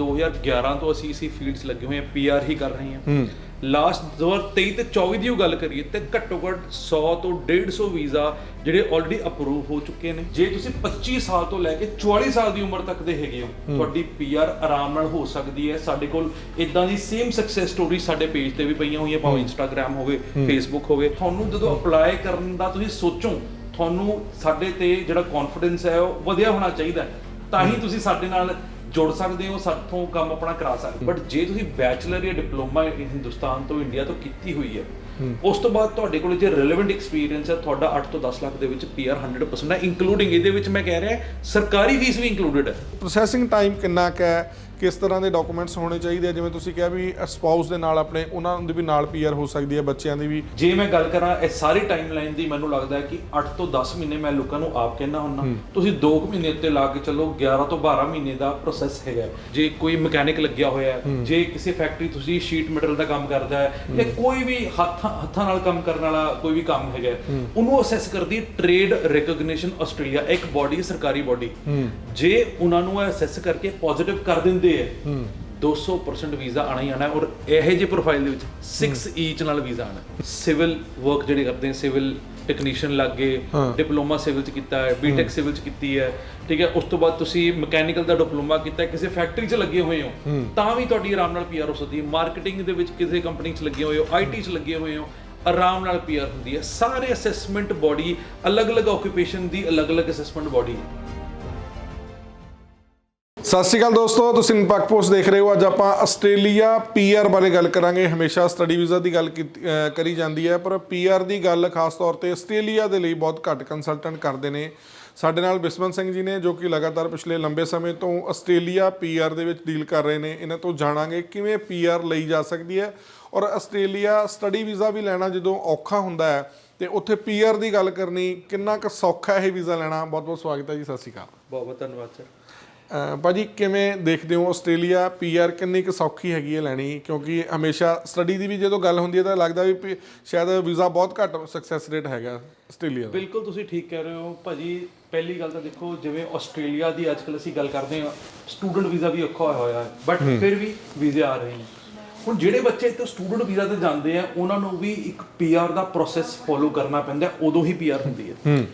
2011 ਤੋਂ ਅਸੀਂ ਇਸੇ ਫੀਲਡ 'ਚ ਲੱਗੇ ਹੋਏ ਹਾਂ ਪੀਆਰ ਹੀ ਕਰ ਰਹੇ ਹਾਂ। ਲਾਸਟ 2023 ਤੇ 24 ਦੀ ਉਹ ਗੱਲ ਕਰੀਏ ਤੇ ਘੱਟੋ ਘੱਟ 100 ਤੋਂ 150 ਵੀਜ਼ਾ ਜਿਹੜੇ ਆਲਰੇਡੀ ਅਪਰੂਵ ਹੋ ਚੁੱਕੇ ਨੇ। ਜੇ ਤੁਸੀਂ 25 ਸਾਲ ਤੋਂ ਲੈ ਕੇ 44 ਸਾਲ ਦੀ ਉਮਰ ਤੱਕ ਦੇ ਹੈਗੇ ਹੋ ਤੁਹਾਡੀ ਪੀਆਰ ਆਰਾਮ ਨਾਲ ਹੋ ਸਕਦੀ ਹੈ। ਸਾਡੇ ਕੋਲ ਇਦਾਂ ਦੀ ਸੇਮ ਸਕਸੈਸ ਸਟੋਰੀ ਸਾਡੇ ਪੇਜ ਤੇ ਵੀ ਪਈਆਂ ਹੋਈਆਂ ਭਾਵੇਂ ਇੰਸਟਾਗ੍ਰam ਹੋਵੇ ਫੇਸਬੁੱਕ ਹੋਵੇ। ਤੁਹਾਨੂੰ ਜਦੋਂ ਅਪਲਾਈ ਕਰਨ ਦਾ ਤੁਸੀਂ ਸੋਚੋ ਤੁਹਾਨੂੰ ਸਾਡੇ ਤੇ ਜਿਹੜਾ ਕੌਨਫੀਡੈਂਸ ਹੈ ਉਹ ਵਧਿਆ ਹੋਣਾ ਚਾਹੀਦਾ। ਤਾਂ ਹੀ। ਤੁਸੀਂ ਸਾਡੇ ਨਾਲ ਜੁੜ ਸਕਦੇ ਹੋ ਸਾਥੋਂ ਕੰਮ ਆਪਣਾ ਕਰਾ ਸਕਦੇ। ਬਟ ਜੇ ਤੁਸੀਂ ਬੈਚਲਰ ਜਾਂ ਡਿਪਲੋਮਾ ਹਿੰਦੁਸਤਾਨ ਤੋਂ ਇੰਡੀਆ ਤੋਂ ਕੀਤੀ ਹੋਈ ਹੈ ਉਸ ਤੋਂ ਬਾਅਦ ਤੁਹਾਡੇ ਕੋਲ ਜੇ ਰੈਲੇਵੈਂਟ ਐਕਸਪੀਰੀਅੰਸ ਹੈ ਤੁਹਾਡਾ 8 ਤੋਂ 10 ਲੱਖ ਦੇ ਵਿੱਚ ਪੀਆਰ 100% ਹੈ। ਇਨਕਲੂਡਿੰਗ ਇਹਦੇ ਵਿੱਚ ਮੈਂ ਕਹਿ ਰਿਹਾ ਸਰਕਾਰੀ ਫੀਸ ਵੀ ਇਨਕਲੂਡਡ ਹੈ। ਪ੍ਰੋਸੈਸਿੰਗ ਟਾਈਮ ਕਿੰਨਾ ਕੁ ਹੈ? ਕਿਸ ਤਰ੍ਹਾਂ ਦੇ ਡਾਕੂਮੈਂਟਸ ਹੋਣੇ ਚਾਹੀਦੇ ਆ? ਜਿਵੇਂ ਤੁਸੀਂ ਕਿਹਾ ਵੀ ਸਪਾਊਸ ਦੇ ਨਾਲ ਆਪਣੇ ਉਹਨਾਂ ਦੀ ਵੀ ਨਾਲ ਪੀਆਰ ਹੋ ਸਕਦੀ ਹੈ ਬੱਚਿਆਂ ਦੀ ਵੀ। ਜੇ ਮੈਂ ਗੱਲ ਕਰਾਂ ਇਹ ਸਾਰੀ ਟਾਈਮਲਾਈਨ ਦੀ ਮੈਨੂੰ ਲੱਗਦਾ ਹੈ ਕਿ 8 ਤੋਂ 10 ਮਹੀਨੇ ਮੈਂ ਲੋਕਾਂ ਨੂੰ ਆਪ ਕਹਿਣਾ ਹੁੰਨਾ ਤੁਸੀਂ 2 ਮਹੀਨੇ ਉੱਤੇ ਲਾ ਕੇ ਚੱਲੋ 11 ਤੋਂ 12 ਮਹੀਨੇ ਦਾ ਪ੍ਰੋਸੈਸ ਹੈਗਾ। ਜੇ ਕੋਈ ਮਕੈਨਿਕ ਲੱਗਿਆ ਹੋਇਆ ਹੈ ਜੇ ਕਿਸੇ ਫੈਕਟਰੀ ਤੁਸੀਂ ਸ਼ੀਟ ਮੈਟਲ ਦਾ ਕੰਮ ਕਰਦਾ ਹੈ ਜਾਂ ਕੋਈ ਵੀ ਹੱਥਾਂ ਹੱਥਾਂ ਨਾਲ ਕੰਮ ਕਰਨ ਵਾਲਾ ਕੋਈ ਵੀ ਕੰਮ ਹੈਗਾ ਉਹਨੂੰ ਅਸੈਸ ਕਰਦੀ ਟ੍ਰੇਡ ਰੈਕਗਨੀਸ਼ਨ ਆਸਟ੍ਰੇਲੀਆ ਇੱਕ ਬਾਡੀ ਸਰਕਾਰੀ ਬਾਡੀ ਜੇ ਉਹਨਾਂ ਨੂੰ ਅਸੈਸ ਕਰਕੇ ਪੋਜ਼ਿਟਿਵ ਕਰ ਦਿੰਦੇ ਹੈ। 200% ਵੀਜ਼ਾ ਆਣਾ ਹੀ ਆਣਾ ਔਰ ਇਹੋ ਜਿਹੇ ਪ੍ਰੋਫਾਈਲ ਦੇ ਵਿੱਚ 6 ਈਚ ਨਾਲ ਵੀਜ਼ਾ ਆਣਾ। ਸਿਵਲ ਵਰਕ ਜਿਹੜੇ ਕਰਦੇ ਨੇ ਸਿਵਲ ਟੈਕਨੀਸ਼ੀਅਨ ਲੱਗੇ ਡਿਪਲੋਮਾ ਸਿਵਲ ਚ ਕੀਤਾ ਹੈ ਬੀਟੈਕ ਸਿਵਲ ਚ ਕੀਤੀ ਹੈ ਠੀਕ ਹੈ? ਉਸ ਤੋਂ ਬਾਅਦ ਤੁਸੀਂ ਮਕੈਨੀਕਲ ਦਾ ਡਿਪਲੋਮਾ ਕੀਤਾ ਕਿਸੇ ਫੈਕਟਰੀ 'ਚ ਲੱਗੇ ਹੋਏ ਹੋ ਤਾਂ ਵੀ ਤੁਹਾਡੀ ਆਰਾਮ ਨਾਲ ਪੀਆਰ ਹੋ ਸਕਦੀ ਹੈ। ਮਾਰਕੀਟਿੰਗ ਦੇ ਵਿੱਚ ਕਿਸੇ ਕੰਪਨੀ 'ਚ ਲੱਗੇ ਹੋਏ ਹੋ ਆਈਟੀ 'ਚ ਲੱਗੇ ਹੋਏ ਹੋ ਆਰਾਮ ਨਾਲ ਪੀਆਰ ਹੁੰਦੀ ਹੈ। ਸਾਰੇ ਅਸੈਸਮੈਂਟ ਬਾਡੀ ਅਲੱਗ-ਅਲੱਗ ਆਕੂਪੇਸ਼ਨ ਦੀ ਅਲੱਗ-ਅਲੱਗ ਅਸੈਸਮੈਂਟ ਬਾਡੀ ਹੈ। ਸਤਿ ਸ਼੍ਰੀ ਅਕਾਲ ਦੋਸਤੋ, ਤੁਸੀਂ ਨਿਰਪੱਖ ਪੋਸਟ ਦੇਖ ਰਹੇ ਹੋ। ਅੱਜ ਆਪਾਂ ਆਸਟ੍ਰੇਲੀਆ ਪੀਆਰ ਬਾਰੇ ਗੱਲ ਕਰਾਂਗੇ। ਹਮੇਸ਼ਾ ਸਟੱਡੀ ਵੀਜ਼ਾ ਦੀ ਗੱਲ ਕੀਤੀ- ਕਰੀ ਜਾਂਦੀ ਹੈ, ਪਰ ਪੀਆਰ ਦੀ ਗੱਲ ਖਾਸ ਤੌਰ ਤੇ ਆਸਟ੍ਰੇਲੀਆ ਦੇ ਲਈ ਬਹੁਤ ਘੱਟ ਕੰਸਲਟੈਂਟ ਕਰਦੇ ਨੇ। ਸਾਡੇ ਨਾਲ ਬਿਸਮਨ ਸਿੰਘ ਜੀ ਨੇ, ਜੋ ਕਿ ਲਗਾਤਾਰ ਪਿਛਲੇ ਲੰਬੇ ਸਮੇਂ ਤੋਂ ਆਸਟ੍ਰੇਲੀਆ ਪੀਆਰ ਦੇ ਵਿੱਚ ਡੀਲ ਕਰ ਰਹੇ ਨੇ। ਇਹਨਾਂ ਤੋਂ ਜਾਣਾਂਗੇ ਕਿਵੇਂ ਪੀਆਰ ਲਈ ਜਾ ਸਕਦੀ ਹੈ ਔਰ ਆਸਟ੍ਰੇਲੀਆ ਸਟੱਡੀ ਵੀਜ਼ਾ ਵੀ ਲੈਣਾ ਜਦੋਂ ਔਖਾ ਹੁੰਦਾ ਹੈ, ਤੇ ਉੱਥੇ ਪੀਆਰ ਦੀ ਗੱਲ ਕਰਨੀ ਕਿੰਨਾ ਕੁ ਸੌਖਾ ਹੈ ਇਹ ਵੀਜ਼ਾ ਲੈਣਾ। ਬਹੁਤ ਬਹੁਤ ਸਵਾਗਤ ਹੈ ਜੀ, ਸਤਿ ਸ਼੍ਰੀ ਅਕਾਲ। ਬਹੁਤ ਬਹੁਤ ਧੰਨਵਾਦ ਸਰ ਭਾਜੀ ਕਿਵੇਂ ਦੇਖਦੇ ਹੋ ਆਸਟ੍ਰੇਲੀਆ ਪੀਆਰ ਕਿੰਨੀ ਕੁ ਸੌਖੀ ਹੈਗੀ ਹੈ ਲੈਣੀ? ਕਿਉਂਕਿ ਹਮੇਸ਼ਾ ਸਟੱਡੀ ਦੀ ਵੀ ਜਦੋਂ ਗੱਲ ਹੁੰਦੀ ਹੈ ਤਾਂ ਲੱਗਦਾ ਵੀ ਸ਼ਾਇਦ ਵੀਜ਼ਾ ਬਹੁਤ ਘੱਟ ਸਕਸੈਸ ਰੇਟ ਹੈਗਾ ਆਸਟ੍ਰੇਲੀਆ ਦਾ। ਬਿਲਕੁਲ ਤੁਸੀਂ ਠੀਕ ਕਹਿ ਰਹੇ ਹੋ। ਭਾਜੀ ਪਹਿਲੀ ਗੱਲ ਤਾਂ ਦੇਖੋ ਜਿਵੇਂ ਆਸਟ੍ਰੇਲੀਆ ਦੀ ਅੱਜਕੱਲ ਅਸੀਂ ਗੱਲ ਕਰਦੇ ਹਾਂ ਸਟੂਡੈਂਟ ਵੀਜ਼ਾ ਵੀ ਔਖਾ ਹੋਇਆ ਹੋਇਆ ਹੈ। ਬਟ ਫਿਰ ਵੀ ਵੀਜ਼ੇ ਆ ਰਹੇ ਨੇ। ਹੁਣ ਜਿਹੜੇ ਬੱਚੇ ਇੱਥੇ ਸਟੂਡੈਂਟ ਵੀਜ਼ਾ ਤੇ ਜਾਂਦੇ ਆ ਉਹਨਾਂ ਨੂੰ ਵੀ ਇੱਕ ਪੀਆਰ ਦਾ ਪ੍ਰੋਸੈਸ ਫੋਲੋ ਕਰਨਾ ਪੈਂਦਾ ਉਦੋਂ ਹੀ ਪੀਆਰ ਹੁੰਦੀ ਹੈ।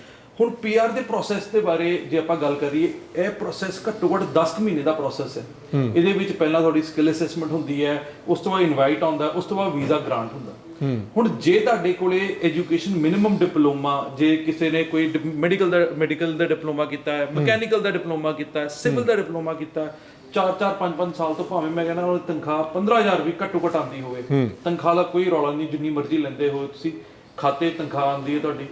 ਹੁਣ ਪੀਆਰ ਦੇ ਪ੍ਰੋਸੈਸ ਦੇ ਬਾਰੇ ਜੇ ਆਪਾਂ ਗੱਲ ਕਰੀਏ ਇਹ ਪ੍ਰੋਸੈਸ ਘੱਟੋ ਘੱਟ 10 ਕੁ ਮਹੀਨੇ ਦਾ ਪ੍ਰੋਸੈਸ ਹੈ। ਇਹਦੇ ਵਿੱਚ ਪਹਿਲਾਂ ਤੁਹਾਡੀ ਸਕਿੱਲ ਅਸੈਸਮੈਂਟ ਹੁੰਦੀ ਹੈ ਉਸ ਤੋਂ ਬਾਅਦ ਇਨਵਾਈਟ ਆਉਂਦਾ ਉਸ ਤੋਂ ਬਾਅਦ ਵੀਜ਼ਾ ਗ੍ਰਾਂਟ ਹੁੰਦਾ। ਹੁਣ ਜੇ ਤੁਹਾਡੇ ਕੋਲੇ ਐਜੂਕੇਸ਼ਨ ਮਿਨੀਮਮ ਡਿਪਲੋਮਾ ਜੇ ਕਿਸੇ ਨੇ ਕੋਈ ਮੈਡੀਕਲ ਦਾ ਮੈਡੀਕਲ ਦਾ ਡਿਪਲੋਮਾ ਕੀਤਾ ਹੈ ਮਕੈਨੀਕਲ ਦਾ ਡਿਪਲੋਮਾ ਕੀਤਾ ਹੈ ਸਿਵਲ ਦਾ ਡਿਪਲੋਮਾ ਕੀਤਾ ਹੈ 4-4 5-5 ਸਾਲ ਤੋਂ ਭਾਵੇਂ ਮੈਂ ਕਹਿੰਦਾ ਉਹ ਤਨਖਾਹ 15000 ਵੀ ਘੱਟੋ ਘੱਟ ਆਉਂਦੀ ਹੋਵੇ। ਤਨਖਾਹ ਦਾ ਕੋਈ ਰੌਲਾ ਨਹੀਂ ਜਿੰਨੀ ਮਰਜ਼ੀ ਲੈਂਦੇ ਹੋ ਤੁਸੀਂ ਖਾਤੇ ਤਨਖਾਹ ਆਉਂਦੀ ਹੈ ਤੁਹਾਡੀ।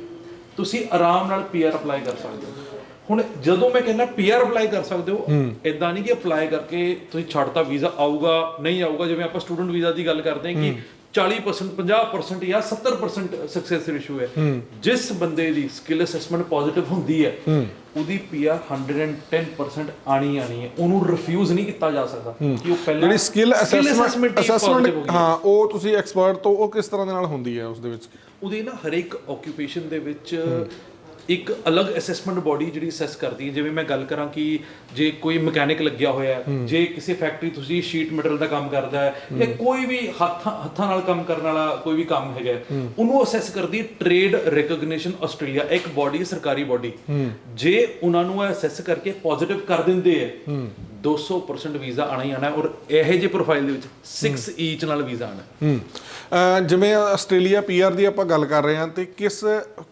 ਤੁਸੀਂ ਆਰਾਮ ਨਾਲ ਪੀਆਰ ਅਪਲਾਈ ਕਰ ਸਕਦੇ ਹੋ। ਹੁਣ ਜਦੋਂ ਮੈਂ ਕਹਿੰਦਾ ਪੀਆਰ ਅਪਲਾਈ ਕਰ ਸਕਦੇ ਹੋ ਇਦਾਂ ਨਹੀਂ ਕਿ ਅਪਲਾਈ ਕਰਕੇ ਤੁਸੀਂ ਛੱਡਤਾ ਵੀਜ਼ਾ ਆਊਗਾ ਨਹੀਂ ਆਊਗਾ ਜਿਵੇਂ ਆਪਾਂ ਸਟੂਡੈਂਟ ਵੀਜ਼ਾ ਦੀ ਗੱਲ ਕਰਦੇ ਹਾਂ ਕਿ 40% 50% ਜਾਂ 70% ਸਕਸੈਸ ਰੇਸ਼ੋ ਹੈ। ਜਿਸ ਬੰਦੇ ਦੀ ਸਕਿੱਲ ਅਸੈਸਮੈਂਟ ਪੋਜ਼ਿਟਿਵ ਹੁੰਦੀ ਹੈ ਉਹਦੀ ਪੀਆਰ 110% ਆਣੀ ਆਣੀ ਹੈ। ਉਹਨੂੰ ਰਿਫਿਊਜ਼ ਨਹੀਂ ਕੀਤਾ ਜਾ ਸਕਦਾ ਕਿ ਉਹ ਪਹਿਲਾਂ ਜਿਹੜੀ ਸਕਿੱਲ ਅਸੈਸਮੈਂਟ ਅਸੈਸਮੈਂਟ। ਹਾਂ ਉਹ ਤੁਸੀਂ ਐਕਸਪਰਟ ਤੋਂ ਉਹ ਕਿਸ ਤਰ੍ਹਾਂ ਦੇ ਨਾਲ ਹੁੰਦੀ ਹੈ ਉਸ ਦੇ ਵਿੱਚ? ਉਹਦੇ ਨਾ ਹਰੇਕ ਆਕੂਪੇਸ਼ਨ ਦੇ ਵਿੱਚ ਇੱਕ ਅਲੱਗ ਅਸੈਸਮੈਂਟ ਬਾਡੀ ਜਿਹੜੀ ਅਸੈਸ ਕਰਦੀ ਹੈ। ਜਿਵੇਂ ਮੈਂ ਗੱਲ ਕਰਾਂ ਕਿ ਜੇ ਕੋਈ ਮਕੈਨਿਕ ਲੱਗਿਆ ਹੋਇਆ ਹੈ ਜੇ ਕਿਸੇ ਫੈਕਟਰੀ ਤੁਸੀਂ ਸ਼ੀਟ ਮੈਟਲ ਦਾ ਕੰਮ ਕਰਦਾ ਹੈ ਜਾਂ ਕੋਈ ਵੀ ਹੱਥਾਂ ਹੱਥਾਂ ਨਾਲ ਕੰਮ ਕਰਨ ਵਾਲਾ ਕੋਈ ਵੀ ਕੰਮ ਹੈਗਾ ਉਹਨੂੰ ਅਸੈਸ ਕਰਦੀ ਟ੍ਰੇਡ ਰੈਕਗਨੀਸ਼ਨ ਆਸਟ੍ਰੇਲੀਆ ਇੱਕ ਬਾਡੀ ਸਰਕਾਰੀ ਬਾਡੀ ਜੇ ਉਹਨਾਂ ਨੂੰ ਅਸੈਸ ਕਰਕੇ ਪੋਜ਼ਿਟਿਵ ਕਰ ਦਿੰਦੇ ਹੈ। 200% ਵੀਜ਼ਾ ਆਣਾ ਹੀ ਆਣਾ ਔਰ ਇਹੋ ਜਿਹੇ ਪ੍ਰੋਫਾਈਲ ਦੇ ਵਿੱਚ 6 ਈਚ ਨਾਲ ਵੀਜ਼ਾ ਆਣਾ। ਹੈ। ਜਿਵੇਂ ਆਸਟ੍ਰੇਲੀਆ ਪੀਆਰ ਦੀ ਆਪਾਂ ਗੱਲ ਕਰ ਰਹੇ ਹਾਂ ਤੇ ਕਿਸ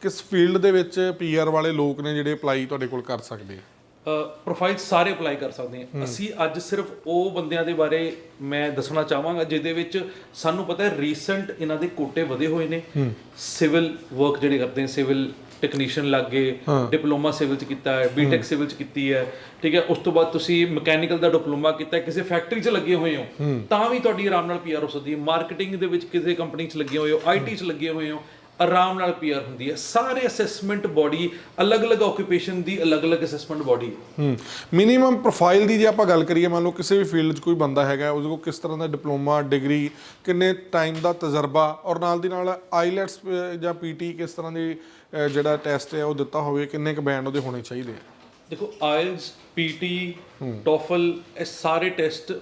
ਕਿਸ ਫੀਲਡ ਦੇ ਵਿੱਚ ਪੀਆਰ ਵਾਲੇ ਲੋਕ ਨੇ ਜਿਹੜੇ ਅਪਲਾਈ ਤੁਹਾਡੇ ਕੋਲ ਕਰ ਸਕਦੇ ਆ? ਪ੍ਰੋਫਾਈਲ ਸਾਰੇ ਅਪਲਾਈ ਕਰ ਸਕਦੇ ਹਾਂ। ਅਸੀਂ ਅੱਜ ਸਿਰਫ ਉਹ ਬੰਦਿਆਂ ਦੇ ਬਾਰੇ ਮੈਂ ਦੱਸਣਾ ਚਾਹਾਂਗਾ ਜਿਹਦੇ ਵਿੱਚ ਸਾਨੂੰ ਪਤਾ ਹੈ ਰੀਸੈਂਟ ਇਹਨਾਂ ਦੇ ਕੋਟੇ ਵਧੇ ਹੋਏ ਨੇ। ਸਿਵਲ ਵਰਕ ਜਿਹੜੇ ਕਰਦੇ ਨੇ ਸਿਵਲ ਟੈਕਨੀਸ਼ੀਅਨ ਲੱਗੇ ਡਿਪਲੋਮਾ ਸਿਵਲ ਚ ਕੀਤਾ ਹੈ ਬੀਟੈਕ ਸਿਵਲ ਚ ਕੀਤੀ ਹੈ ਠੀਕ ਹੈ ਉਸ ਤੋਂ ਬਾਅਦ ਤੁਸੀਂ ਮਕੈਨੀਕਲ ਦਾ ਡਿਪਲੋਮਾ ਕੀਤਾ ਕਿਸੇ ਫੈਕਟਰੀ 'ਚ ਲੱਗੇ ਹੋਏ ਹੋ ਤਾਂ ਵੀ ਤੁਹਾਡੀ ਆਰਾਮ ਨਾਲ ਪੀਆਰ ਹੋ ਸਕਦੀ ਹੈ ਮਾਰਕੀਟਿੰਗ ਦੇ ਵਿੱਚ ਕਿਸੇ ਕੰਪਨੀ 'ਚ ਲੱਗੇ ਹੋਏ ਹੋ ਆਈਟੀ 'ਚ ਲੱਗੇ ਹੋਏ ਹੋ ਆਰਾਮ ਨਾਲ ਪੀਆਰ ਹੁੰਦੀ ਹੈ। ਸਾਰੇ ਅਸੈਸਮੈਂਟ ਬਾਡੀ ਅਲੱਗ-ਅਲੱਗ ਆਕੂਪੇਸ਼ਨ ਦੀ ਅਲੱਗ-ਅਲੱਗ ਅਸੈਸਮੈਂਟ ਬਾਡੀ ਹੈ। ਹੂੰ। ਮਿਨੀਮਮ ਪ੍ਰੋਫਾਈਲ ਦੀ ਜੇ ਆਪਾਂ ਗੱਲ ਕਰੀਏ ਮੰਨ ਲਓ ਕਿਸੇ ਵੀ ਫੀਲਡ 'ਚ ਕੋਈ ਬੰਦਾ ਹੈਗਾ ਉਹਦੇ ਕੋਲ ਕਿਸ ਤਰ੍ਹਾਂ ਦਾ ਡਿਪਲੋਮਾ ਡਿਗਰੀ ਕਿੰਨੇ ਟਾਈਮ ਦਾ ਤਜਰਬਾ ਔਰ ਨਾਲ ਦੀ ਨਾਲ ਆਈਲੈਟਸ ਜਾਂ ਪੀਟੀ ਕਿਸ ਤਰ੍ਹਾਂ ਦੀ ਜਿਹੜਾ ਟੈਸਟ ਹੈ ਉਹ ਦਿੱਤਾ ਹੋਵੇ ਕਿੰਨੇ ਕੁ ਬੈਂਡ ਉਹਦੇ ਹੋਣੇ ਚਾਹੀਦੇ ਆ? ਦੇਖੋ ਆਇਲਸ ਪੀਟੀ ਟੋਫਲ ਇਹ ਸਾਰੇ ਟੈਸਟ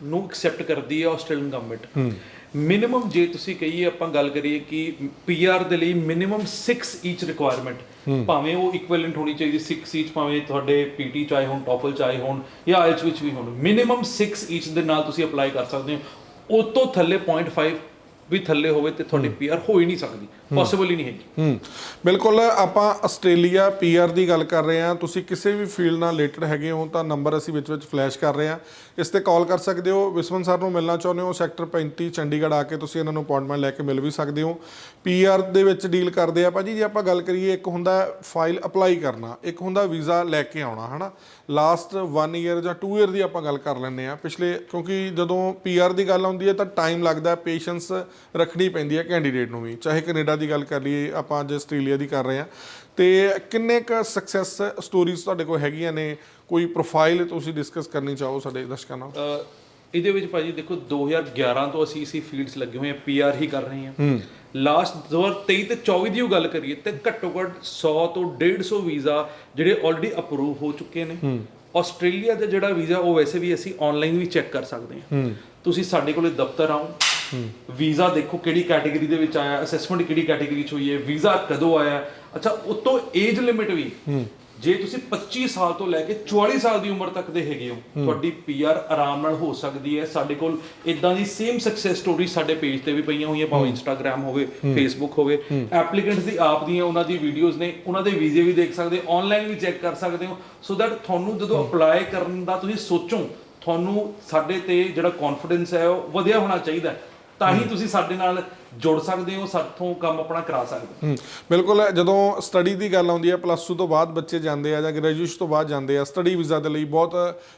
ਨੂੰ ਐਕਸੈਪਟ ਕਰਦੀ ਹੈ ਆਸਟ੍ਰੇਲੀਅਨ ਗਵਰਨਮੈਂਟ ਮਿਨੀਮਮ ਜੇ ਤੁਸੀਂ ਕਹੀਏ ਆਪਾਂ ਗੱਲ ਕਰੀਏ ਕਿ ਪੀਆਰ ਦੇ ਲਈ ਮਿਨੀਮਮ 6 ਈਚ ਰਿਕੁਆਇਰਮੈਂਟ ਭਾਵੇਂ ਉਹ ਇਕੁਇਵਲੈਂਟ ਹੋਣੀ ਚਾਹੀਦੀ 6 ਈਚ ਭਾਵੇਂ ਤੁਹਾਡੇ ਪੀਟੀ ਚਾਹੇ ਹੋਣ ਟੋਫਲ ਚਾਹੇ ਹੋਣ ਜਾਂ ਆਇਲਸ ਵਿੱਚ ਵੀ ਹੋਣ। ਮਿਨੀਮਮ 6 ਈਚ ਦੇ ਨਾਲ ਤੁਸੀਂ ਅਪਲਾਈ ਕਰ ਸਕਦੇ ਹੋ। ਉਸ ਤੋਂ ਥੱਲੇ 0.5 ਵੀ ਥੱਲੇ ਹੋਵੇ ਤੇ ਤੁਹਾਡੀ ਪੀਆਰ ਹੋ ਹੀ ਨਹੀਂ ਸਕਦੀ ਪੋਸੀਬਲ ਹੀ ਨਹੀਂ ਹੈਗੀ। ਹੂੰ। ਬਿਲਕੁਲ ਆਪਾਂ ਆਸਟ੍ਰੇਲੀਆ ਪੀਆਰ ਦੀ ਗੱਲ ਕਰ ਰਹੇ ਹਾਂ। ਤੁਸੀਂ ਕਿਸੇ ਵੀ ਫੀਲਡ ਨਾਲ ਰਿਲੇਟਡ ਹੈਗੇ ਹੋ ਤਾਂ ਨੰਬਰ ਅਸੀਂ ਵਿੱਚ ਵਿੱਚ ਫਲੈਸ਼ ਕਰ ਰਹੇ ਹਾਂ। ਇਸ ਤੇ ਕਾਲ ਕਰ ਸਕਦੇ ਹੋ। ਵਿਸਵਨ ਸਰ ਨੂੰ ਮਿਲਣਾ ਚਾਹੁੰਦੇ ਹੋ। ਸੈਕਟਰ 35 ਚੰਡੀਗੜ੍ਹ ਆ ਕੇ ਤੁਸੀਂ ਇਹਨਾਂ ਨੂੰ ਅਪਾਇੰਟਮੈਂਟ ਲੈ ਕੇ ਮਿਲ ਵੀ ਸਕਦੇ ਹੋ। ਪੀਆਰ ਦੇ ਵਿੱਚ ਡੀਲ ਕਰਦੇ ਆ। ਭਾਜੀ ਜੇ ਆਪਾਂ ਗੱਲ ਕਰੀਏ ਇੱਕ ਹੁੰਦਾ ਫਾਈਲ ਅਪਲਾਈ ਕਰਨਾ ਇੱਕ ਹੁੰਦਾ ਵੀਜ਼ਾ ਲੈ ਕੇ ਆਉਣਾ ਹਨਾ? ਲਾਸਟ 1 ਇਅਰ ਜਾਂ 2 ਇਅਰ ਦੀ ਆਪਾਂ ਗੱਲ ਕਰ ਲੈਂਦੇ ਆ ਪਿਛਲੇ ਕਿਉਂਕਿ ਜਦੋਂ ਪੀਆਰ ਦੀ ਗੱਲ ਆਉਂਦੀ ਹੈ ਤਾਂ ਟਾਈਮ ਲੱਗਦਾ ਪੇਸ਼ੈਂਸ ਰੱਖਣੀ ਪੈਂਦੀ ਹੈ ਕੈਂਡੀਡੇਟ ਨੂੰ ਵੀ। ਚਾਹੇ ਕੈਨੇਡਾ ਦੀ ਗੱਲ ਕਰ ਲਈਏ ਆਪਾਂ ਅੱਜ ਆਸਟ੍ਰੇਲੀਆ ਦੀ ਕਰ ਰਹੇ ਹਾਂ। ਤੇ ਕਿੰਨੇ ਕ ਸਕਸੈਸ ਸਟੋਰੀਜ਼ ਤੁਹਾਡੇ ਕੋਲ ਹੈਗੀਆਂ ਨੇ? ਕੋਈ ਪ੍ਰੋਫਾਈਲ ਤੁਸੀਂ ਡਿਸਕਸ ਕਰਨੀ ਚਾਹੋ ਸਾਡੇ ਦਰਸ਼ਕਾਂ ਨਾਲ? ਇਹਦੇ ਵਿੱਚ ਭਾਜੀ ਦੇਖੋ 2011 ਤੋਂ ਅਸੀਂ ਇਸੇ ਫੀਲਡਸ ਲੱਗੇ ਹੋਏ ਹਾਂ ਪੀਆਰ ਹੀ ਕਰ ਰਹੇ ਹਾਂ। ਲਾਸਟ 2023 ਤੇ 24 ਦੀ ਉਹ ਗੱਲ ਕਰੀਏ ਤੇ ਘੱਟੋ ਘੱਟ 100 ਤੋਂ 150 ਵੀਜ਼ਾ ਜਿਹੜੇ ਆਲਰੇਡੀ ਅਪਰੂਵ ਹੋ ਚੁੱਕੇ ਨੇ। ਆਸਟ੍ਰੇਲੀਆ ਦਾ ਜਿਹੜਾ ਵੀਜ਼ਾ ਉਹ ਵੈਸੇ ਵੀ ਅਸੀਂ ਆਨਲਾਈਨ ਵੀ ਚੈੱਕ ਕਰ ਸਕਦੇ ਹਾਂ। ਤੁਸੀਂ ਸਾਡੇ ਕੋਲੇ ਦਫ਼ਤਰ ਆਓ ਵੀਜ਼ਾ ਦੇਖੋ ਕਿਹੜੀ ਕੈਟਾਗਰੀ ਦੇ ਵਿੱਚ ਆਇਆ ਅਸੈਸਮੈਂਟ ਕਿਹੜੀ ਕੈਟਾਗਰੀ ਚ ਹੋਈ ਹੈ ਵੀਜ਼ਾ ਕਦੋਂ ਆਇਆ? ਅੱਛਾ ਉਤੋਂ ਏਜ ਲਿਮਿਟ ਵੀ। ਜੇ ਤੁਸੀਂ 25 ਸਾਲ ਤੋਂ ਲੈ ਕੇ 44 ਸਾਲ ਦੀ ਉਮਰ ਤੱਕ ਦੇ ਹੈਗੇ ਹੋ ਤੁਹਾਡੀ ਪੀਆਰ ਆਰਾਮ ਨਾਲ ਹੋ ਸਕਦੀ ਹੈ। ਸਾਡੇ ਕੋਲ ਇਦਾਂ ਦੀ ਸੇਮ ਸਕਸੈਸ ਸਟੋਰੀ ਸਾਡੇ ਪੇਜ ਤੇ ਵੀ ਪਈਆਂ ਹੋਈਆਂ ਭਾਵੇਂ ਇੰਸਟਾਗ੍ਰam ਹੋਵੇ ਫੇਸਬੁੱਕ ਹੋਵੇ। ਐਪਲੀਕੈਂਟਸ ਦੀ ਆਪ ਦੀਆਂ ਉਹਨਾਂ ਦੀ ਵੀਡੀਓਜ਼ ਨੇ ਉਹਨਾਂ ਦੇ ਵੀਜ਼ੇ ਵੀ ਦੇਖ ਸਕਦੇ ਹੋ ਆਨਲਾਈਨ ਵੀ ਚੈੱਕ ਕਰ ਸਕਦੇ ਹੋ। ਸੋ ਦੈਟ ਤੁਹਾਨੂੰ ਜਦੋਂ ਅਪਲਾਈ ਕਰਨ ਦਾ ਤੁਸੀਂ ਸੋਚੋ ਤੁਹਾਨੂੰ ਸਾਡੇ ਤੇ ਜਿਹੜਾ ਕੌਨਫੀਡੈਂਸ ਹੈ ਉਹ ਵਧਿਆ ਹੋਣਾ ਚਾਹੀਦਾ ਹੈ। ਤਾਂ ਹੀ ਤੁਸੀਂ ਸਾਡੇ ਨਾਲ ਜੁੜ ਸਕਦੇ ਹੋ ਸਾਥੋਂ ਕੰਮ ਆਪਣਾ ਕਰਾ ਸਕਦੇ ਹੋ। ਬਿਲਕੁਲ, ਜਦੋਂ ਸਟੱਡੀ ਦੀ ਗੱਲ ਆਉਂਦੀ ਹੈ ਪਲੱਸ 2 ਤੋਂ ਬਾਅਦ ਬੱਚੇ ਜਾਂਦੇ ਆ ਜਾਂ ਗ੍ਰੈਜੂਏਸ਼ਨ ਤੋਂ ਬਾਅਦ ਜਾਂਦੇ ਆ ਸਟੱਡੀ ਵੀਜ਼ਾ ਦੇ ਲਈ ਬਹੁਤ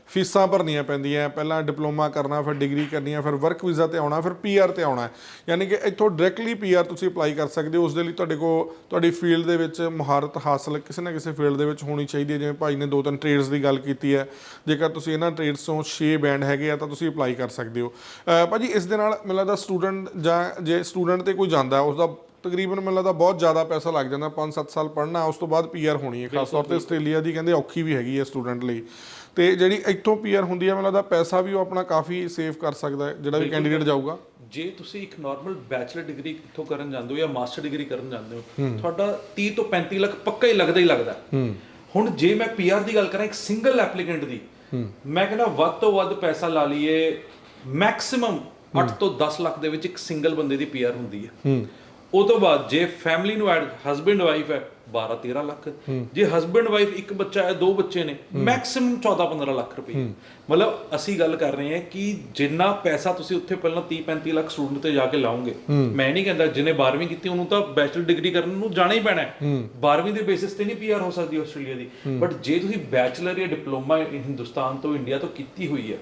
ਫੀਸਾਂ ਭਰਨੀਆਂ ਪੈਂਦੀਆਂ ਪਹਿਲਾਂ ਡਿਪਲੋਮਾ ਕਰਨਾ, ਫਿਰ ਡਿਗਰੀ ਕਰਨੀ ਆ ਫਿਰ ਵਰਕ ਵੀਜ਼ਾ ਤੇ ਆਉਣਾ, ਫਿਰ ਪੀਆਰ ਤੇ ਆਉਣਾ ਯਾਨੀ ਕਿ ਇੱਥੋਂ ਡਾਇਰੈਕਟਲੀ ਪੀਆਰ ਤੁਸੀਂ ਅਪਲਾਈ ਕਰ ਸਕਦੇ ਹੋ, ਉਸ ਦੇ ਲਈ ਤੁਹਾਡੇ ਕੋਲ ਤੁਹਾਡੀ ਫੀਲਡ ਦੇ ਵਿੱਚ ਮਹਾਰਤ ਹਾਸਲ ਕਿਸੇ ਨਾ ਕਿਸੇ ਫੀਲਡ ਦੇ ਵਿੱਚ ਹੋਣੀ ਚਾਹੀਦੀ ਹੈ। ਜਿਵੇਂ ਭਾਈ ਨੇ ਦੋ ਤਿੰਨ ਟ੍ਰੇਡਸ ਦੀ ਗੱਲ ਕੀਤੀ ਹੈ, ਜੇਕਰ ਤੁਸੀਂ ਇਹਨਾਂ ਟ੍ਰੇਡਸ ਤੋਂ 6 ਬੈਂਡ ਹੈਗੇ ਆ, ਤਾਂ ਤੁਸੀਂ ਅਪਲਾਈ ਕਰ ਸਕਦੇ ਹੋ। ਅਹ ਭਾਜੀ, ਇਸ ਦੇ ਨਾਲ ਮੈਨੂੰ ਲੱਗਦਾ ਸਟੂਡੈਂਟ ਜਾਂ ਜੇ ਸਟੂਡੈਂਟ ਤੇ ਕੋਈ ਜਾਂਦਾ ਉਸ ਦਾ ਤਕਰੀਬਨ ਮੈਨੂੰ ਲੱਗਦਾ ਬਹੁਤ ਜ਼ਿਆਦਾ ਪੈਸਾ ਲੱਗ ਜਾਂਦਾ 5-7 ਸਾਲ ਪੜ੍ਹਨਾ ਉਸ ਤੋਂ ਬਾਅਦ ਪੀਆਰ ਹੋਣੀ ਹੈ। ਖਾਸ ਤੌਰ ਤੇ ਆਸਟ੍ਰੇਲੀਆ ਦੀ ਕਹਿੰਦੇ ਔਖੀ ਵੀ ਹੈਗੀ ਹੈ ਸਟੂਡੈਂਟ ਲਈ। ਤੇ ਜਿਹੜੀ ਇੱਥੋਂ ਪੀਆਰ ਹੁੰਦੀ ਹੈ ਮੈਨੂੰ ਲੱਗਦਾ ਪੈਸਾ ਵੀ ਉਹ ਆਪਣਾ ਕਾਫੀ ਸੇਵ ਕਰ ਸਕਦਾ ਹੈ ਜਿਹੜਾ ਵੀ ਕੈਂਡੀਡੇਟ ਜਾਊਗਾ। ਜੇ ਤੁਸੀਂ ਇੱਕ ਨਾਰਮਲ ਬੈਚਲਰ ਡਿਗਰੀ ਇੱਥੋਂ ਕਰਨ ਜਾਂਦੇ ਹੋ ਜਾਂ ਮਾਸਟਰ ਡਿਗਰੀ ਕਰਨ ਜਾਂਦੇ ਹੋ ਤੁਹਾਡਾ 30 ਤੋਂ 35 ਲੱਖ ਪੱਕਾ ਹੀ ਲੱਗਦਾ ਹੀ ਲੱਗਦਾ ਹੁਣ ਜੇ ਮੈਂ ਪੀਆਰ ਦੀ ਗੱਲ ਕਰਾਂ ਇੱਕ ਸਿੰਗਲ ਐਪਲੀਕੈਂਟ ਦੀ ਮੈਂ ਕਹਿੰਦਾ ਵੱਧ ਤੋਂ ਵੱਧ ਪੈਸਾ ਲਾ ਲਈਏ ਮੈਕਸਿਮਮ 8 ਤੋਂ 10 ਲੱਖ ਦੇ ਵਿੱਚ ਇੱਕ ਸਿੰਗਲ ਬੰਦੇ ਦੀ ਪੀਆਰ ਹੁੰਦੀ ਹੈ। ਉਹ ਤੋਂ ਬਾਅਦ ਜੇ ਫੈਮਿਲੀ ਨੂੰ ਐਡ ਹਸਬੰਡ ਵਾਈਫ ਹੈ 12 13 ਲੱਖ। ਜੇ ਹਸਬੰਡ ਵਾਈਫ ਇੱਕ ਬੱਚਾ ਹੈ ਦੋ ਬੱਚੇ ਨੇ ਮੈਕਸਿਮਮ 14 15 ਲੱਖ ਰੁਪਏ। ਮਤਲਬ ਅਸੀਂ ਗੱਲ ਕਰ ਰਹੇ ਹਾਂ ਕਿ ਜਿੰਨਾ ਪੈਸਾ ਤੁਸੀਂ ਉੱਥੇ ਪਹਿਲਾਂ 30 35 ਲੱਖ ਸਟੂਡੈਂਟ ਤੇ ਜਾ ਕੇ ਲਾਓਗੇ ਮੈਂ ਨਹੀਂ ਕਹਿੰਦਾ ਜਿਹਨੇ 12ਵੀਂ ਕੀਤੀ ਉਹਨੂੰ ਤਾਂ ਬੈਚਲਰ ਡਿਗਰੀ ਕਰਨ ਨੂੰ ਜਾਣਾ ਹੀ ਪੈਣਾ ਹੈ। 12ਵੀਂ ਦੇ ਬੇਸਿਸ ਤੇ ਨਹੀਂ ਪੀਆਰ ਹੋ ਸਕਦੀ ਆਸਟ੍ਰੇਲੀਆ ਦੀ। ਬਟ ਜੇ ਤੁਸੀਂ ਬੈਚਲਰ ਜਾਂ ਡਿਪਲੋਮਾ ਹਿੰਦੁਸਤਾਨ ਤੋਂ ਇੰਡੀਆ ਤੋਂ ਕੀਤੀ ਹੋਈ ਹੈ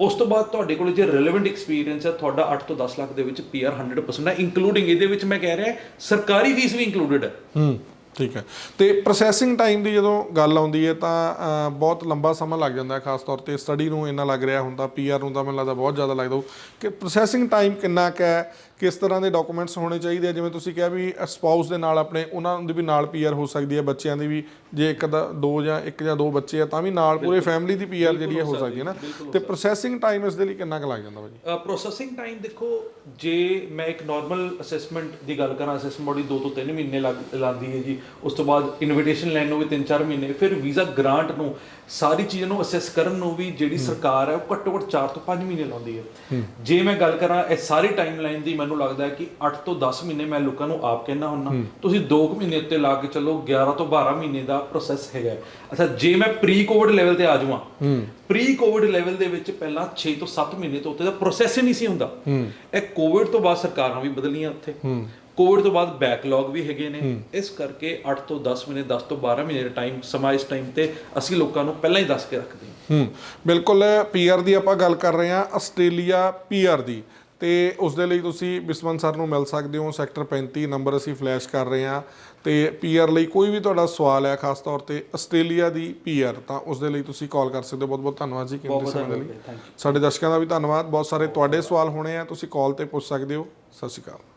ਉਸ ਤੋਂ ਬਾਅਦ ਤੁਹਾਡੇ ਕੋਲ ਜੇ ਰੈਲੇਵੈਂਟ ਐਕਸਪੀਰੀਅੰਸ ਹੈ, ਤੁਹਾਡਾ 8 ਤੋਂ 10 ਲੱਖ ਦੇ ਵਿੱਚ ਪੀਆਰ 100% ਹੈ ਇਨਕਲੂਡਿੰਗ ਇਹਦੇ ਵਿੱਚ ਮੈਂ ਕਹਿ ਰਿਹਾ, ਸਰਕਾਰੀ ਫੀਸ ਵੀ ਇਨਕਲੂਡਡ ਹੈ। ਹੂੰ, ਠੀਕ ਹੈ। ਤੇ ਪ੍ਰੋਸੈਸਿੰਗ ਟਾਈਮ ਦੀ ਜਦੋਂ ਗੱਲ ਆਉਂਦੀ ਹੈ ਤਾਂ ਬਹੁਤ ਲੰਬਾ ਸਮਾਂ ਲੱਗ ਜਾਂਦਾ ਹੈ, ਖਾਸ ਤੌਰ ਤੇ ਸਟੱਡੀ ਨੂੰ ਇੰਨਾ ਲੱਗ ਰਿਹਾ ਹੁੰਦਾ ਪੀਆਰ ਨੂੰ ਤਾਂ ਮੈਨੂੰ ਲੱਗਦਾ ਬਹੁਤ ਜ਼ਿਆਦਾ ਲੱਗਦਾ ਹੋਊ। ਕਿ ਪ੍ਰੋਸੈਸਿੰਗ ਟਾਈਮ ਕਿੰਨਾ ਕੁ ਹੈ ਕਿਸ ਤਰ੍ਹਾਂ ਦੇ ਡਾਕੂਮੈਂਟਸ ਹੋਣੇ ਚਾਹੀਦੇ ਆ? ਜਿਵੇਂ ਤੁਸੀਂ ਕਿਹਾ ਵੀ ਸਪਾਊਸ ਦੇ ਨਾਲ ਆਪਣੇ ਉਹਨਾਂ ਦੀ ਵੀ ਨਾਲ ਪੀਆਰ ਹੋ ਸਕਦੀ ਹੈ ਬੱਚਿਆਂ ਦੀ ਵੀ ਜੇ ਇੱਕ ਦਾ ਦੋ ਜਾਂ ਇੱਕ ਜਾਂ ਦੋ ਬੱਚੇ ਆ ਤਾਂ ਵੀ ਨਾਲ ਪੂਰੇ ਫੈਮਿਲੀ ਦੀ ਪੀਆਰ ਜਿਹੜੀ ਹੈ ਹੋ ਸਕਦੀ ਹੈ ਨਾ। ਤੇ ਪ੍ਰੋਸੈਸਿੰਗ ਟਾਈਮ ਇਸ ਦੇ ਲਈ ਕਿੰਨਾ ਕੁ ਲੱਗ ਜਾਂਦਾ ਭਾਜੀ ਪ੍ਰੋਸੈਸਿੰਗ ਟਾਈਮ ਦੇਖੋ ਜੇ ਮੈਂ ਇੱਕ ਨਾਰਮਲ ਅਸੈਸਮੈਂਟ ਦੀ ਗੱਲ ਕਰਾਂ ਅਸੈਸਮੈਂਟ ਬੋਡੀ 2 ਤੋਂ 3 ਮਹੀਨੇ ਲੱਗ ਲਾਂਦੀ ਹੈ ਜੀ ਉਸ ਤੋਂ ਬਾਅਦ ਇਨਵੀਟੇਸ਼ਨ ਲੈਣ ਨੂੰ ਵੀ 3-4 ਮਹੀਨੇ ਫਿਰ ਵੀਜ਼ਾ ਗ੍ਰਾਂਟ ਨੂੰ ਸਾਰੀ ਚੀਜ਼ਾਂ ਨੂੰ ਅਸੈਸ ਕਰਨ ਨੂੰ ਵੀ ਜਿਹੜੀ ਸਰਕਾਰ ਹੈ ਉਹ ਘੱਟੋ ਘੱਟ 4 ਤੋਂ 5 ਮਹੀਨੇ ਲਾਉਂਦੀ ਹੈ। ਜੇ ਮੈਂ ਗੱਲ ਕਰਾਂ ਇਹ ਸਾਰੀ ਟਾਈਮਲਾਈਨ ਦੀ ਮੈਨੂੰ ਲੱਗਦਾ ਹੈ ਕਿ 8 ਤੋਂ 10 ਮਹੀਨੇ ਮੈਂ ਲੋਕਾਂ ਨੂੰ ਆਪ ਕਹਿਣਾ ਹੁੰਨਾ ਤੁਸੀਂ 2 ਮਹੀਨੇ ਉੱਤੇ ਲਾ ਕੇ ਚੱਲੋ 11 ਤੋਂ 12 ਮਹੀਨੇ ਦਾ ਪ੍ਰੋਸੈਸ ਹੈਗਾ। ਅੱਛਾ ਜੇ ਮੈਂ ਪ੍ਰੀ ਕੋਵਿਡ ਲੈਵਲ ਤੇ ਆ ਜਾਵਾਂ ਪ੍ਰੀ ਕੋਵਿਡ ਲੈਵਲ ਦੇ ਵਿੱਚ ਪਹਿਲਾਂ 6 ਤੋਂ 7 ਮਹੀਨੇ ਤੋਂ ਉੱਤੇ ਦਾ ਪ੍ਰੋਸੈਸ ਹੀ ਨਹੀਂ ਸੀ ਹੁੰਦਾ। ਇਹ ਕੋਵਿਡ ਤੋਂ ਬਾਅਦ ਸਰਕਾਰਾਂ ਵੀ ਬਦਲੀਆਂ ਉੱਥੇ। ਕੋਵਿਡ ਤੋਂ ਬਾਅਦ ਬੈਕਲੌਗ ਵੀ ਹੈਗੇ ਨੇ। ਇਸ ਕਰਕੇ 8 ਤੋਂ 10 ਮਹੀਨੇ 10 ਤੋਂ 12 ਮਹੀਨੇ ਦਾ ਟਾਈਮ ਸਮਾਂ ਇਸ ਟਾਈਮ ਤੇ ਅਸੀਂ ਲੋਕਾਂ ਨੂੰ ਪਹਿਲਾਂ ਹੀ ਦੱਸ ਕੇ ਰੱਖਦੇ ਹਾਂ। ਹੂੰ ਬਿਲਕੁਲ ਪੀਆਰ ਦੀ ਆਪਾਂ ਗੱਲ ਕਰ ਰਹੇ ਹਾਂ ਆਸਟ੍ਰੇਲੀਆ ਪੀਆਰ ਦੀ। ਤੇ ਉਸ ਦੇ ਲਈ ਤੁਸੀਂ ਬਿਸਮਨ ਸਰ ਨੂੰ ਮਿਲ ਸਕਦੇ ਹੋ ਸੈਕਟਰ 35 ਨੰਬਰ ਅਸੀਂ ਫਲੈਸ਼ ਕਰ ਰਹੇ ਹਾਂ। ਤੇ ਪੀਆਰ ਲਈ ਕੋਈ ਵੀ ਤੁਹਾਡਾ ਸਵਾਲ ਹੈ ਖਾਸ ਤੌਰ ਤੇ ਆਸਟ੍ਰੇਲੀਆ ਦੀ ਪੀਆਰ ਤਾਂ ਉਸ ਦੇ ਲਈ ਤੁਸੀਂ ਕਾਲ ਕਰ ਸਕਦੇ ਹੋ। ਬਹੁਤ ਬਹੁਤ ਧੰਨਵਾਦ ਜੀ ਕੀਮਤੀ ਸਮੇਂ ਦੇ ਲਈ। ਸਾਡੇ ਦਰਸ਼ਕਾਂ ਦਾ ਵੀ ਧੰਨਵਾਦ। ਬਹੁਤ ਸਾਰੇ ਤੁਹਾਡੇ ਸਵਾਲ ਹੋਣੇ ਆ ਤੁਸੀਂ ਕਾਲ ਤੇ ਪੁੱਛ ਸਕਦੇ ਹੋ। ਸਤਿ ਸ਼੍ਰੀ ਅਕਾਲ।